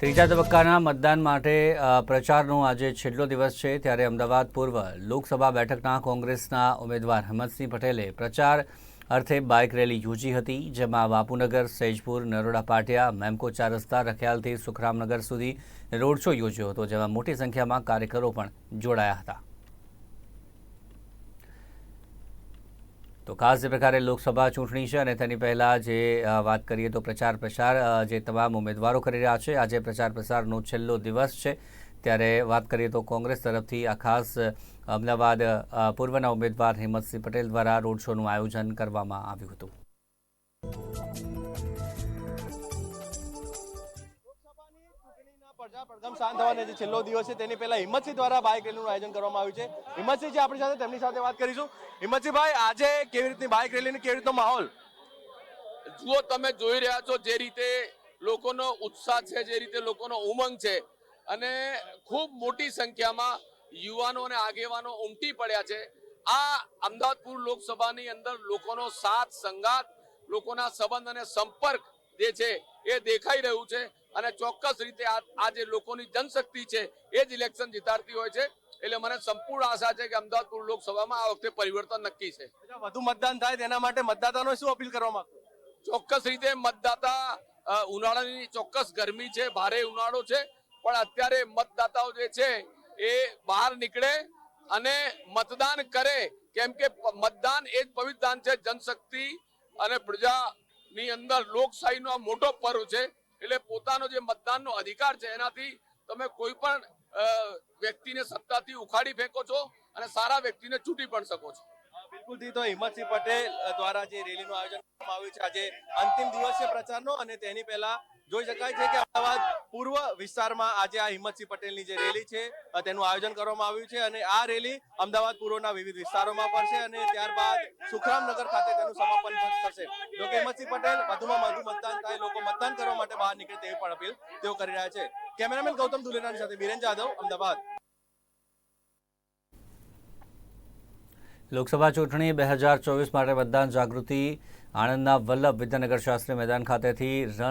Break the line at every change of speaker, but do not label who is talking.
ત્રીજા તબક્કાના મતદાન માટે પ્રચારનો આજે છેલ્લો દિવસ છે ત્યારે અમદાવાદ પૂર્વ લોકસભા બેઠકના કોંગ્રેસના ઉમેદવાર હિંમતસિંહ પટેલે પ્રચાર અર્થે બાઇક રેલી યોજી હતી, જેમાં બાપુનગર સેજપુર, નરોડા, પાટિયા, મેમકો ચાર રસ્તા, રખિયાલથી સુખરામનગર સુધી રોડ શો યોજ્યો હતો, જેમાં મોટી સંખ્યામાં કાર્યકરો પણ જોડાયા હતા. તો ખાસ જે પ્રકારે લોકસભા ચૂંટણી છે અને તેની પહેલાં જે વાત કરીએ તો પ્રચાર પ્રસાર જે તમામ ઉમેદવારો કરી રહ્યા છે. આજે પ્રચાર પ્રસારનો છેલ્લો દિવસ છે. ત્યારે વાત કરીએ તો કોંગ્રેસ તરફથી આ ખાસ અમદાવાદ પૂર્વના ઉમેદવાર હિંમતસિંહ પટેલ દ્વારા રોડ શોનું આયોજન કરવામાં આવ્યું હતું.
ચૂંટણીના પ્રથમ શાંત થવાના જે છેલ્લો દિવસ છે, તેની પહેલા હિંમતસિંહ દ્વારા બાઇક રેલીનું આયોજન કરવામાં આવ્યું છે. હિંમતસિંહ છે આપણી સાથે તેમની સાથે વાત કરીશું. હિંમતસિંહભાઈ આજે કેવી રીતની બાઇક રેલીની કેવી રીતનો માહોલ?
જુઓ, તમે જોઈ રહ્યા છો જે રીતે લોકોનો ઉત્સાહ છે, જે રીતે લોકોનો ઉમંગ છે. અને ખૂબ મોટી સંખ્યામાં યુવાનો અને આગેવાનો ઉમટી પડ્યા છે. આ અમદાવાદપુર લોકસભાની અંદર લોકોનો સાથ સંગાત લોકોના સંબંધ અને સંપર્ક જે છે, એ દેખાઈ રહ્યું છે. અને ચોક્કસ રીતે આ જે લોકોની જનશક્તિ છે એ જ ઇલેક્શન જીતાડતી હોય છે. એટલે મને સંપૂર્ણ આશા છે કે અમદાવાદપુર લોકસભામાં આ વખતે પરિવર્તન નક્કી છે.
વધુ મતદાન થાય તેના માટે મતદાતાનો શું અપીલ કરવા માંગો
ચોક્કસ રીતે મતદાતા ઉનાળાની ચોક્કસ ગરમી છે ભારે ઉનાળો છે પણ અત્યારે મતદાતાઓ જે છે એ બહાર નીકળે અને મતદાન કરે. કેમ કે મતદાન એ જ પવિત્ર દાન છે જનશક્તિ અને પ્રજાની અંદર લોકશાહીનો આ મોટો પર્વ છે. એટલે પોતાનો જે મતદાનનો અધિકાર છે એનાથી તમે કોઈ પણ વ્યક્તિને સત્તાથી ઉખાડી ફેંકો છો અને સારા વ્યક્તિને ચૂંટી પણ શકો છો.
બિલકુલથી તો હિંમતસિંહ પટેલ દ્વારા જે રેલીનું આયોજન કરવામાં આવ્યું છે, આજે અંતિમ દિવસ છે પ્રચારનો અને તેની પહેલા જોઈ શકાય છે કે અમદાવાદ પૂર્વ વિસ્તારમાં આજે આ હિંમતસિંહ પટેલની જે રેલી છે તેનું આયોજન કરવામાં આવ્યું છે અને આ રેલી અમદાવાદ પૂર્વના વિવિધ વિસ્તારોમાં પડશે અને ત્યારબાદ સુખરામનગર ખાતે તેનું સમાપન પણ થશે જોકે હિંમતસિંહ પટેલ વધુમાં વધુ મતદાન થાય, લોકો મતદાન કરવા માટે બહાર નીકળે તેવી પણ અપીલ તેઓ કરી રહ્યા છે. કેમેરામેન ગૌતમ દુલેરાની સાથે બીરેન જાદવ અમદાવાદ.
લોકસભા ચૂંટણી બે હજાર ચોવીસ માટે મતદાન જાગૃતિ આણંદના વલ્લભ વિદ્યાનગર શાસ્ત્રી મેદાન ખાતેથી રન